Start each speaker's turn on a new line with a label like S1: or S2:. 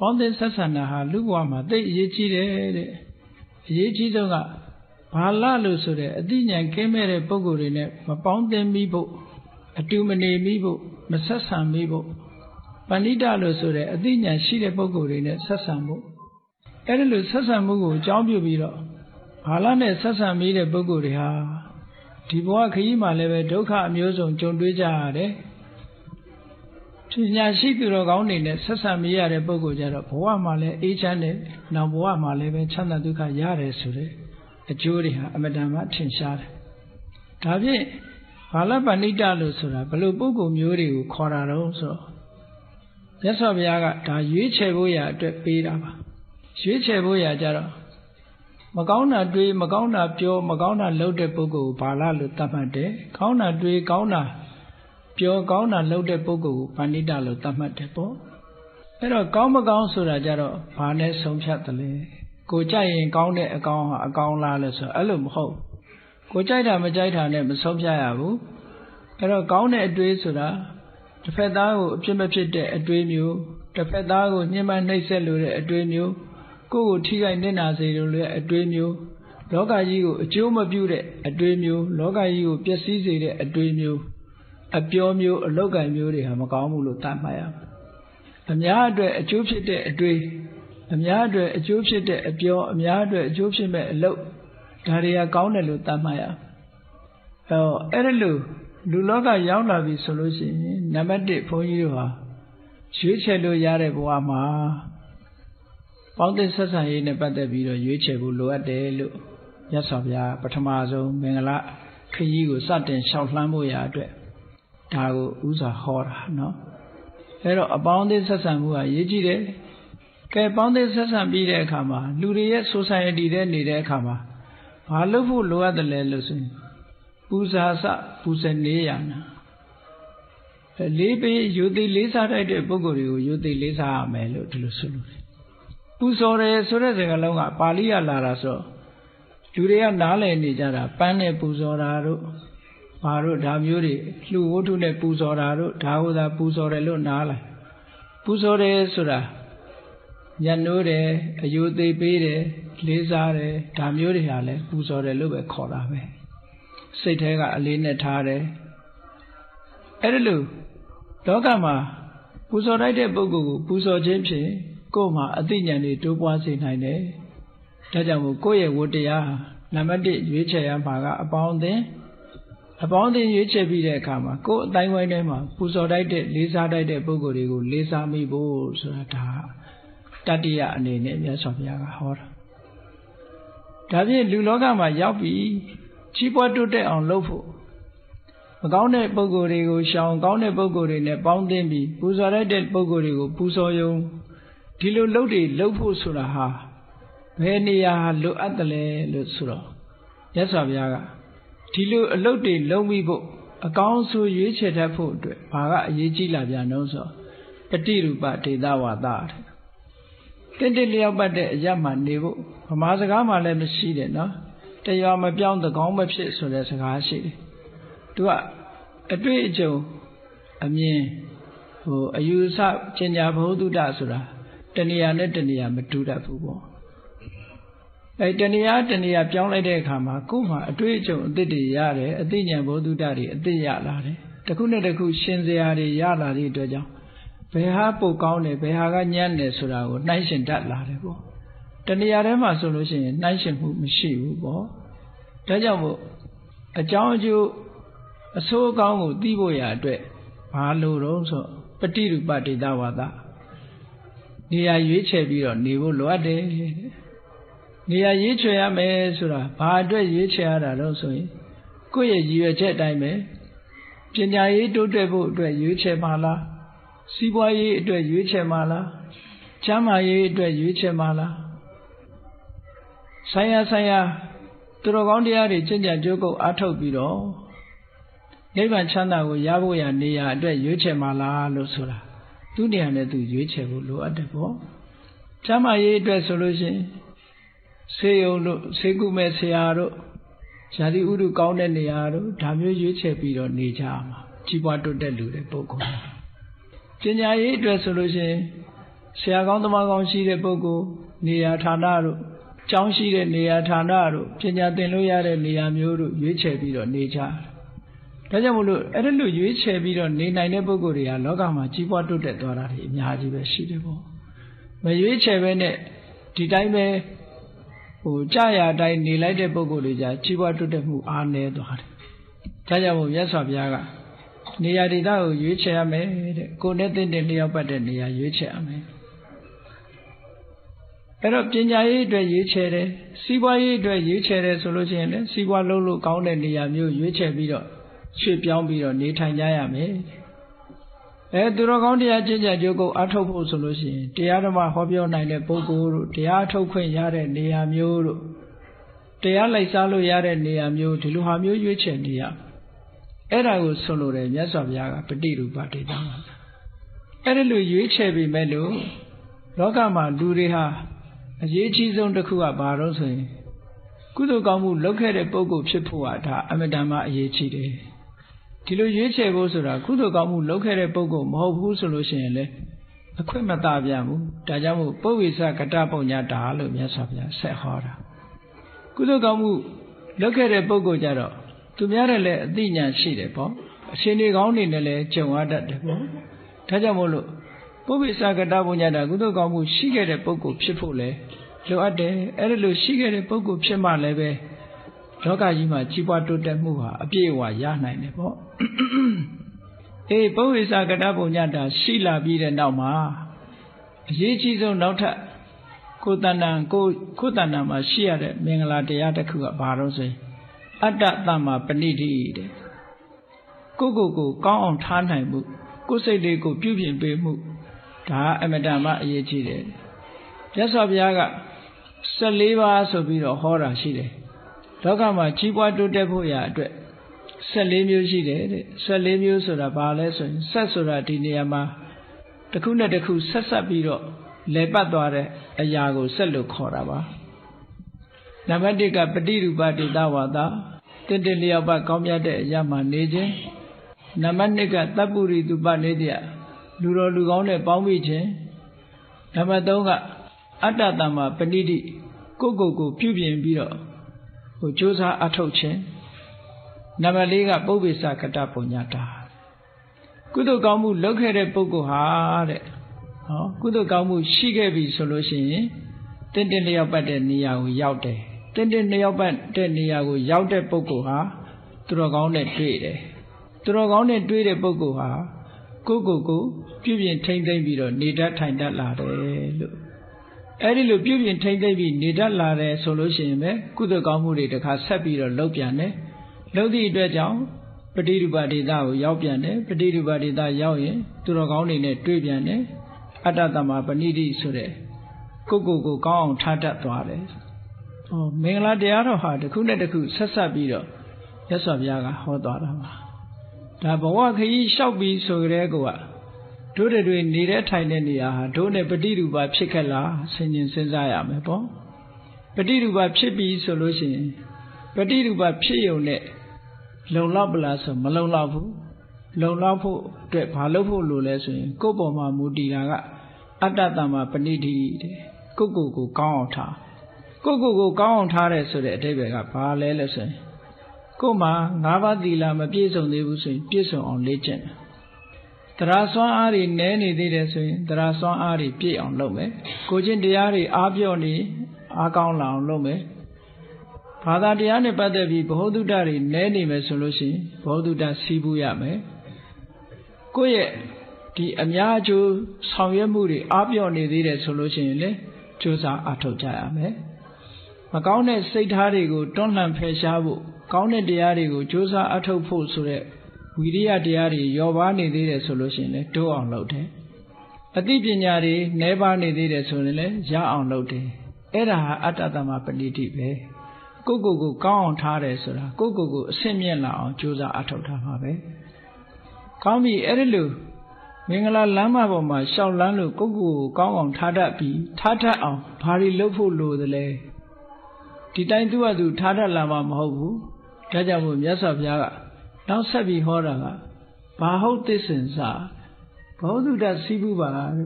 S1: ပေါင်းသင်းဆက်ဆံတာဟာလူဘဝမှာသိအရေးကြီးတယ်တဲ့အရေးကြီးဆုံးကဘာလလို့ဆိုတဲ့အသိဉာဏ်ကင်းမဲ့တဲ့ပုံကိုယ်တွေနဲ့မပေါင်းသင်းမိဖို့အတူမနေမိဖို့မဆက်ဆံမိဖို့ပဏိတလို့ဆိုတဲ့အသိဉာဏ်ရှိတဲ့ပုံကိုယ်တွေနဲ့ဆက်ဆံဖို့အဲ့ဒီလိုဆက်ဆံမှုကိုအကြောင်းပြုပြီးတော့ဘာလနဲ့ဆက်ဆံမိတဲ့ပုံကိုယ်တွေဟာဒီဘဝခရီးမှာလည်းပဲဒုက္ခအမျိုးစုံကြုံတွေ့ကြရတယ် ပညာရှိသူတော်ကောင်းတွေနဲ့ဆက်ဆံမိရတဲ့ပုံကိုကြတော့ဘဝမှာလည်းအေးချမ်းတယ်နောက်ဘဝမှာလည်းပဲချမ်းသာဒုက္ခရတယ်ဆိုတဲ့အကျိုးတွေဟာအမတန်မှထင်ရှားတယ်ဒါဖြင့်ဘာလပဏိတလို့ဆိုတာဘလို့ပုဂ္ဂိုလ်မျိုးတွေကိုခေါ်တာတော့ဆိုတော့မြတ်စွာဘုရားကဒါရွေးချယ်ဖို့ရအတွက်ပေးတာပါရွေးချယ်ဖို့ရကြတော့မကောင်းတာတွေးမကောင်းတာပြောမကောင်းတာလုပ်တဲ့ပုဂ္ဂိုလ်ကိုဘာလလို့သတ်မှတ်တယ်ကောင်းတာတွေးကောင်းတာ ပြောကောင်းတာလုပ်တဲ့ပုဂ္ဂိုလ်ကိုပဏိတလို့သတ်မှတ်တယ်ပေါ့အဲ့တော့ကောင်းမကောင်းဆိုတာကြတော့ဘာနဲ့ဆုံးဖြတ်တယ်လဲကိုကြိုက်ရင်ကောင်းတဲ့အကောင်ဟာအကောင်လားလို့ဆိုအဲ့လိုမဟုတ်ကိုကြိုက်တာမကြိုက်တာနဲ့မဆုံးဖြတ်ရဘူးအဲ့တော့ကောင်းတဲ့အတွေးဆိုတာတစ်ဖက်သားကိုအပြစ်မဖြစ်တဲ့အတွေးမျိုးတစ်ဖက်သားကိုညှဉ်းပန်းနှိပ်စက်လိုတဲ့အတွေးမျိုးကိုယ့်ကိုထိခိုက်နစ်နာစေလိုတဲ့အတွေးမျိုးလောကကြီးကိုအကျိုးမပြုတဲ့အတွေးမျိုးလောကကြီးကိုပျက်စီးစေတဲ့အတွေးမျိုး အပြောမျိုးအလောက်ကံမျိုးတွေဟာမကောင်းဘူးလို့သတ်မှတ်ရမယ်အများအတွက်အကျိုးဖြစ်တဲ့အတွေးအများအတွက်အကျိုးဖြစ်တဲ့အပြောအများအတွက်အကျိုးဖြစ်မဲ့အလုပ်ဒါတွေကကောင်းတယ်လို့သတ်မှတ်ရအဲတော့အဲ့ဒါလို့လူလောကရောက်လာပြီဆိုလို့ရှိရင်နံပါတ်1ဘုန်းကြီးတို့ဟာရွေးချယ်လို့ရတဲ့ဘဝမှာပေါင်းသင်းဆက်ဆံရေးနဲ့ပတ်သက်ပြီးတော့ရွေးချယ်ဖို့လိုအပ်တယ်လို့မြတ်စွာဘုရားပထမဆုံးမင်္ဂလာခရီးကိုစတင်လျှောက်လှမ်းဖို့ရာအတွက် ဒါကိုဥစွာဟောတာနော်အဲတော့အပေါင်းအသင်းဆက်ဆံမှုကရေးကြည့်တယ်ကဲပေါင်းသင်းဆက်ဆံပြီးတဲ့အခါမှာလူတွေရဲ့ society တဲ့နေတဲ့အခါမှာဘာလုပ်ဖို့လိုအပ်တယ်လဲလို့ဆိုရင်ပူဇာစပူဇနေရနာလေးပေးယုတိလေးစားတိုက်တဲ့ပုဂ္ဂိုလ်တွေကိုယုတိလေးစားရမယ်လို့ဒီလိုဆိုလို့တယ်ပူဇော်တယ်ဆိုတဲ့စကားလုံးကပါဠိရလာတာဆိုလူတွေကနားလည်နေကြတာပန်းနဲ့ပူဇော်တာတို့ ဘာတို့ဒါမျိုးတွေလှူဝတ္ထုနဲ့ပူဇော်တာတို့ဒါဟုသာပူဇော်တယ်လို့နားလိုက်ပူဇော်တယ်ဆိုတာညနိုးတယ်အယုသေးပေးတယ်လေးစားတယ်ဒါမျိုးတွေဟာလည်းပူဇော်တယ်လို့ပဲခေါ်တာပဲစိတ်ထဲကအလေးနဲ့ထားတယ်အဲ့ဒါလို့လောကမှာပူဇော်လိုက်တဲ့ပုဂ္ဂိုလ်ကိုပူဇော်ခြင်းဖြင့်ကိုယ်မှာအသိဉာဏ်တွေတိုးပွားစေနိုင်တယ်ဒါကြောင့်မို့ကိုယ့်ရဲ့ဝတ္တရားနံပါတ်1ရွေးချယ်ရမှာကအပေါင်းအသင်း အပေါင်းအသင်းရွေးချယ်ပြီးတဲ့အခါမှာကိုယ်အတိုင်းဝိုင်းထဲမှာပူဇော်တိုက်တဲ့လေးစားတိုက်တဲ့ပုဂ္ဂိုလ်တွေကိုလေးစားမိဖို့ဆိုတာဒါတတ္တိယအနေနဲ့မြတ်စွာဘုရားကဟောတာဒါဖြင့်လူလောကမှာရောက်ပြီးကြီးပွားတိုးတက်အောင်လုပ်ဖို့မကောင်းတဲ့ပုံကိုယ်တွေကိုရှောင်ကောင်းတဲ့ပုံကိုယ်တွေနဲ့ပေါင်းသင်းပြီးပူဇော်လိုက်တဲ့ပုံကိုယ်တွေကိုပူဇော်ယုံဒီလိုလုပ်တွေလုပ်ဖို့ဆိုတာဟာဘယ်နေရာလိုအပ်တယ်လဲလို့ဆိုတော့မြတ်စွာဘုရားက ဒီလိုအလုပ်တွေလုပ်ပြီးဖို့အကောင်းဆုံးရွေးချယ်တတ်ဖို့အတွက်ဘာကအရေးကြီးလာပြန်တော့ဆိုပฏิရူပဒေသဝါဒတဲ့တင့်တလျောက်ပတ်တဲ့အရမှနေဖို့ဗမာစကားမှလည်းမရှိတယ်နော်တရွာမပြောင်းတကောင်းမဖြစ်ဆိုတဲ့စကားရှိတယ်သူကအတွေ့အကြုံအမြင်ဟိုအယူဆပညာဘုဒ္ဓဆိုတာတဏှာနဲ့တဏှာမတူတတ်ဘူးပေါ့ အဲတဏှာတဏှာပြောင်းလိုက်တဲ့အခါမှာကိုယ်မှာအတွေ့အကြုံအသစ်တွေရတယ်အသိဉာဏ်ဘုဒ္ဓတွေအသစ်ရလာတယ်တခုနဲ့တခုရှင်စရာတွေရလာတဲ့အတွက်ကြောင့်ဘယ်ဟာပိုကောင်းတယ်ဘယ်ဟာကညံ့တယ်ဆိုတာကိုနှိုင်းရှင်တတ်လာတယ်ပေါ့တဏှာထဲမှာဆိုလို့ရှိရင်နှိုင်းရှင်မှုမရှိဘူးပေါ့ဒါကြောင့်မို့အကြောင်းအကျိုးအဆိုးအကောင်းကိုသိဖို့ရအတွက်ဘာလို့တော့ဆိုပฏิရူပဒေတာဝါဒနေရာရွေးချယ်ပြီးတော့နေဖို့လိုအပ်တယ် နေရာရွေးချယ်ရမယ်ဆိုတာဘာအတွက်ရွေးချယ်ရတာတော့ဆိုရင်ကိုယ့်ရဲ့ရည်ရွယ်ချက်အတိုင်းပဲပညာရေးတိုးတက်ဖို့အတွက်ရွေးချယ်ပါလားစီးပွားရေးအတွက်ရွေးချယ်ပါလားချမ်းသာရေးအတွက်ရွေးချယ်ပါလားဆိုင်ရာဆိုင်ရာသူတော်ကောင်းတရားတွေကျင့်ကြံကြိုးကုပ်အားထုတ်ပြီးတော့နိဗ္ဗာန်ချမ်းသာကိုရဖို့ရနေရာအတွက်ရွေးချယ်မှာလားလို့ဆိုတာသူ့နေရာနဲ့သူရွေးချယ်ဖို့လိုအပ်တယ်ပေါ့ချမ်းသာရေးအတွက်ဆိုလို့ရှိရင် ဆေးရုံတို့ဆေးကုမဲ့ဆရာတို့ဇာတိဥဒုကောင်းတဲ့နေရာတို့ဒါမျိုးရွေးချယ်ပြီးတော့နေကြမှာကြီးပွားတိုးတက်လူတဲ့ပုဂ္ဂိုလ်ပညာရေးအတွက်ဆိုလို့ရှိရင်ဆရာကောင်းသမားကောင်းရှိတဲ့ပုဂ္ဂိုလ်နေရာဌာနတို့ကျောင်းရှိတဲ့နေရာဌာနတို့ပညာသင်လို့ရတဲ့နေရာမျိုးတို့ရွေးချယ်ပြီးတော့နေကြတယ်ဒါကြောင့်မလို့အဲ့ဒါလို့ရွေးချယ်ပြီးတော့နေနိုင်တဲ့ပုဂ္ဂိုလ်တွေကလောကမှာကြီးပွားတိုးတက်သွားတာတွေအများကြီးပဲရှိတယ်ပေါ့မရွေးချယ်ပဲနဲ့ဒီတိုင်းပဲ ဟိုကြာရအတိုင်းနေလိုက်တဲ့ပုဂ္ဂိုလ်တွေじゃကြီးပွားတိုးတက်မှုအားနည်းသွားတယ်ဒါကြောင့်မို့မြတ်စွာဘုရားကနေရာဒေသကိုရွေးချယ်ရမယ်တဲ့ကိုယ်နဲ့တင့်တယ်လျောက်ပတ်တဲ့နေရာရွေးချယ်ရမယ်အဲ့တော့ပညာရေးအတွက်ရွေးချယ်တယ်စီးပွားရေးအတွက်ရွေးချယ်တယ်ဆိုလို့ရှိရင်လည်းစီးပွားလုပ်လို့ကောင်းတဲ့နေရာမျိုးရွေးချယ်ပြီးတော့ရွှေ့ပြောင်းပြီးတော့နေထိုင်ကြရမယ် အဲသူတော်ကောင်းတရားကျင့်ကြံကြိုးကိုအထုတ်ဖို့ဆိုလို့ရှိရင်တရားဓမ္မဟောပြောနိုင်တဲ့ပုဂ္ဂိုလ်တို့တရားထုတ်ခွင့်ရတဲ့နေရာမျိုးတို့တရားလိုက်စားလို့ရတဲ့နေရာမျိုးဒီလိုဟာမျိုးရွေးချယ်နေရအဲ့ဒါကိုဆွလို့တယ်မြတ်စွာဘုရားကပฏิရူပဒေတာမှာအဲ့ဒါလိုရွေးချယ်ပြီးမဲ့လို့လောကမှာလူတွေဟာအရေးကြီးဆုံးတစ်ခုကဘာလို့ဆိုရင် ကုသိုလ်ကောင်းမှုလုပ်ခဲ့တဲ့ပုဂ္ဂိုလ်ဖြစ်ဖို့ဟာဒါအမတန်မှအရေးကြီးတယ် ဒီလိုရွေးချယ်ဖို့ဆိုတာကုသိုလ်ကောင်းမှုလုပ်ခဲ့တဲ့ပုဂ္ဂိုလ်မဟုတ်ဘူးဆိုလို့ရှိရင်လေအခွင့်မသာပြန်ဘူးဒါကြောင့်မို့ပုဗ္ဗေစကတပုံညာတာလို့မြတ်စွာဘုရားဆက်ဟောတာကုသိုလ်ကောင်းမှုလုပ်ခဲ့တဲ့ပုဂ္ဂိုလ်ကြတော့သူများတဲ့လည်းအသိဉာဏ်ရှိတယ်ပေါ့အရှင်တွေကောင်းနေနဲ့လည်းကြုံရတတ်တယ်ပေါ့ဒါကြောင့်မို့လို့ပုဗ္ဗေစကတပုံညာတာကုသိုလ်ကောင်းမှုရှိခဲ့တဲ့ပုဂ္ဂိုလ်ဖြစ်ဖို့လေလိုအပ်တယ်အဲ့ဒါလို့ရှိခဲ့တဲ့ပုဂ္ဂိုလ်ဖြစ်မှလည်းပဲ လောကကြီးမှာကြီးပွားတိုးတက်မှုဟာအပြည့်အဝရနိုင်တယ်ပေါ့အေးပုဝိသကတပုံညတာရှိလာပြီးတဲ့နောက်မှာအရေးကြီးဆုံးနောက်ထပ်ကိုယ်တဏ္ဍာကိုကိုယ်တဏ္ဍာမှာရှိရတဲ့မင်္ဂလာတရားတစ်ခုကဘာလို့ဆိုရင်အတ္တတမ္မာပဏိတိတဲ့ကိုကိုကိုကောင်းအောင်ထားနိုင်မှုကိုယ်စိတ်လေးကိုပြုပြင်ပေးမှုဒါအမတန်မှအရေးကြီးတယ်မြတ်စွာဘုရားက14ပါးဆိုပြီးတော့ဟောတာရှိတယ် လောကမှာကြီးပွားတိုးတက်ဖို့ရာအတွက်14မျိုးရှိတယ်တဲ့14မျိုးဆိုတာဘာလဲဆိုရင်ဆက်ဆိုတာဒီနေရာမှာတစ်ခုနဲ့တစ်ခုဆက်ဆက်ပြီးတော့လဲပတ်သွားတဲ့အရာကိုဆက်လို့ခေါ်တာပါနံပါတ်1ကပฏิရူပဒေတာဝါဒတင့်တယ်လျောက်ပတ်ကောင်းမြတ်တဲ့အရာမှာနေခြင်းနံပါတ်2ကတပ်ပုရိတုပနေတ္တလူတော်လူကောင်းနဲ့ပေါင်းမိခြင်းနံပါတ်3ကအတ္တတမ္မာပဏိတိကိုယ့်ကိုယ်ကိုပြုပြင်ပြီးတော့ ဟိုစ조사အထုတ်ခြင်းနံပါတ်၄ကပုပ္ပိသကတပုံညတာကုသိုလ်ကောင်းမှုလုပ်ခဲ့တဲ့ပုဂ္ဂိုလ်ဟာတဲ့ဟောကုသိုလ်ကောင်းမှုရှိခဲ့ပြီဆိုလို့ရှိရင်တင့်တင့်လျောက်ပတ်တဲ့နေရာကိုရောက်တယ်တင့်တင့်လျောက်ပတ်တဲ့နေရာကိုရောက်တဲ့ပုဂ္ဂိုလ်ဟာသူတော်ကောင်းနဲ့တွေ့တယ်သူတော်ကောင်းနဲ့တွေ့တဲ့ပုဂ္ဂိုလ်ဟာကိုယ့်ကိုယ်ကိုပြုပြင်ထိမ့်သိမ့်ပြီးတော့နေတတ်ထိုင်တတ်လာတယ်လို့ အဲ့ဒီလိုပြုပြင်ထိမ့်သိမ့်ပြီးနေတတ်လာတယ်ဆိုလို့ရှိရင်ပဲကုသကောင်းမှုတွေတခါဆက်ပြီးတော့လုပ်ပြန်တယ်လုပ်သည့်အတွက်ကြောင့်ပฏิရူပဒေသကိုရောက်ပြန်တယ်ပฏิရူပဒေသရောက်ရင်သူတော်ကောင်းတွေနဲ့တွေ့ပြန်တယ်အတ္တတမပဏိတိဆိုတဲ့ကိုကိုကိုကောင်းအောင်ထားတတ်သွားတယ်ဟောမင်္ဂလာတရားတော်ဟာတစ်ခုနဲ့တစ်ခုဆက်ဆက်ပြီးတော့ရသော်ဘုရားကဟောသွားတာပါဒါဘဝခရီးလျှောက်ပြီးဆိုကြတဲ့ကော တို့တွေနေတဲ့ထိုင်တဲ့နေရာဟာတို့နဲ့ပฏิရူပဖြစ်ခဲ့လားဆင်ញင်စဉ်းစားရမယ်ပေါ့ပฏิရူပဖြစ်ပြီဆိုလို့ရှိရင်ပฏิရူပဖြစ်ုံနဲ့လုံလောက်ပလားဆိုမလုံလောက်ဘူးလုံလောက်ဖို့အတွက်ဘာလုပ်ဖို့လိုလဲဆိုရင်ကိုယ့်ပေါ်မှာမူတည်တာကအတ္တတမ္မာပဏိတိတဲ့ကိုယ့်ကိုယ်ကိုကောင်းအောင်ထားကိုယ့်ကိုယ်ကိုကောင်းအောင်ထားတယ်ဆိုတဲ့အဓိပ္ပာယ်ကဘာလဲလဲဆိုရင်ကိုယ်မှာ၅ပါးသီလမပြည့်စုံသေးဘူးဆိုရင်ပြည့်စုံအောင်လေ့ကျင့်တယ် တရားစွမ်းအားတွေနည်းနေသေးတယ်ဆိုရင်တရားစွမ်းအားတွေပြည့်အောင်လုပ်မယ်ကိုချင်းတရားတွေအားပြော့နေအားကောင်းလာအောင်လုပ်မယ်ဘာသာတရားနဲ့ပတ်သက်ပြီးဘ ਹੁ တုတ္တတွေနည်းနေမယ်ဆိုလို့ရှိရင်ဘ ਹੁ တုတ္တစီးပူးရမယ်ကိုယ့်ရဲ့ဒီအများအကျိုးဆောင်ရွက်မှုတွေအားပြော့နေသေးတယ်ဆိုလို့ရှိရင်လေစူးစမ်းအားထုတ်ကြရမယ်မကောင်းတဲ့စိတ်ထားတွေကိုတွန်းလှန်ဖယ်ရှားဖို့ကောင်းတဲ့တရားတွေကိုစူးစမ်းအားထုတ်ဖို့ဆိုတဲ့ ဝီရိယတရားတွေယောပါနေသေးတယ်ဆိုလို့ရှိရင်လည်းတိုးအောင်လုပ်တယ်အသိပညာတွေနှဲပါနေသေးတယ်ဆိုရင်လည်းရအောင်လုပ်တယ်အဲ့ဒါဟာအတ္တတမပဏိတိပဲကိုကိုကိုကောင်းအောင်ထားတယ်ဆိုတာကိုကိုကိုအဆင့်မြင့်လာအောင်ကြိုးစားအထောက်ထားပါပဲကောင်းပြီအဲ့ဒီလိုမင်္ဂလာလမ်းမပေါ်မှာရှောက်လန်းလို့ကိုကိုကိုကောင်းအောင်ထားတတ်ပြီးထားတတ်အောင်ဘာတွေလုပ်ဖို့လိုသလဲဒီတိုင်းသူ့အတူထားတတ်လာမှာမဟုတ်ဘူးဒါကြောင့်မို့မြတ်စွာဘုရားက နောက်ဆက်ပြီးဟောတာကဘာဟုတ်သစ္စင်စာဘောဓုတ္တစီးပူပါ